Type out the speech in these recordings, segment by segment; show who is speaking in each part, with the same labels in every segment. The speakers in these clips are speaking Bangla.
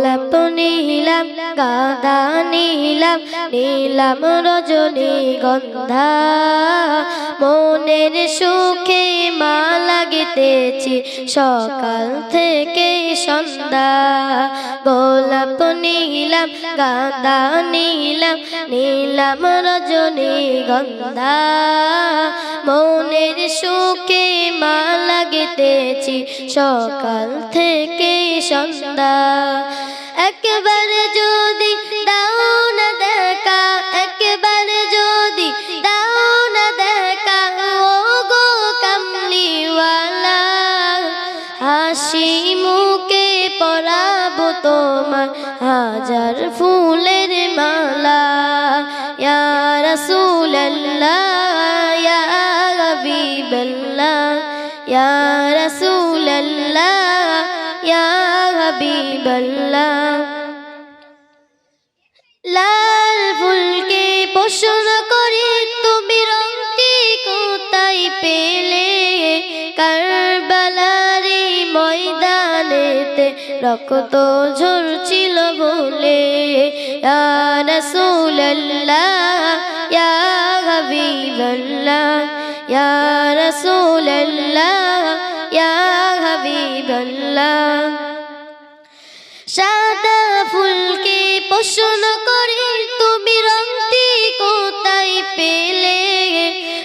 Speaker 1: গোলাপ নীলাম গাঁদা নীলাম নীলাম রজনী গন্ধা। মনের সুখে মা লাগিতেছি সকাল থেকে সন্ধ্যা। গোলাপ নীলাম গাঁদা নীলাম নীলাম রজনী গন্ধা। মনের সুখে মা লাগিতেছি সকাল থেকে সন্ধ্যা। একবারে যদি দাও না দেখা, একবারে যদি দাও না দেখা ও গো কামলিওয়ালা, হাসি মুখে হাজার ফুলের মালা। ইয়া রাসূলুল্লাহ ইয়া হাবিবাল্লাহ ইয়া রাসূলুল্লাহ ইয়া হাবিবাল্লাহ। লাল ফুলকে পোষণ রক্ত ঝরছিল বলে, ইয়া ইয়া ইয়া সাদা ফুলকে পোষণ করে, তুমি রংটি কোথায় পেলে?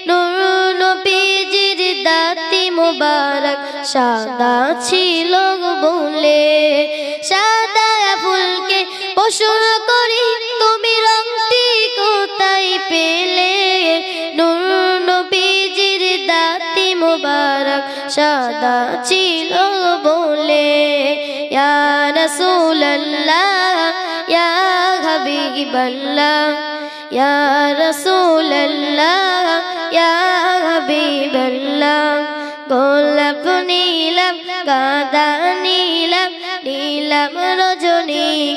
Speaker 1: নূর নবীজির দাতি মোবারক, সাদা ছিল পোষণ করে, তুমি রংটি কোথায় পেলে? নূর দাতি মোবারক সাদা ছিল বলে। ইয়া ইয়া ইয়া গোলাপ নীলাম, গাঁদা নীলাম নীলাম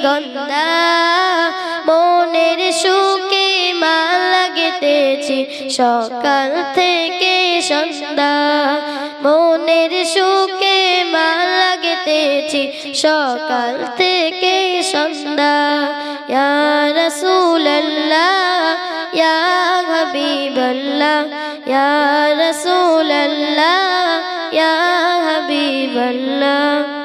Speaker 1: গন্ধা, মনের সুখে মা লাগেতেছি। সকাল থেকে সন্ধ্যা, মনের সুখে মা লাগেতেছি। সকাল থেকে সন্ধ্যা, ইয়া ইয়া হাবিবাল্লাহ, ইয়া রাসূলুল্লাহ, ইয়া হাবিবাল্লাহ।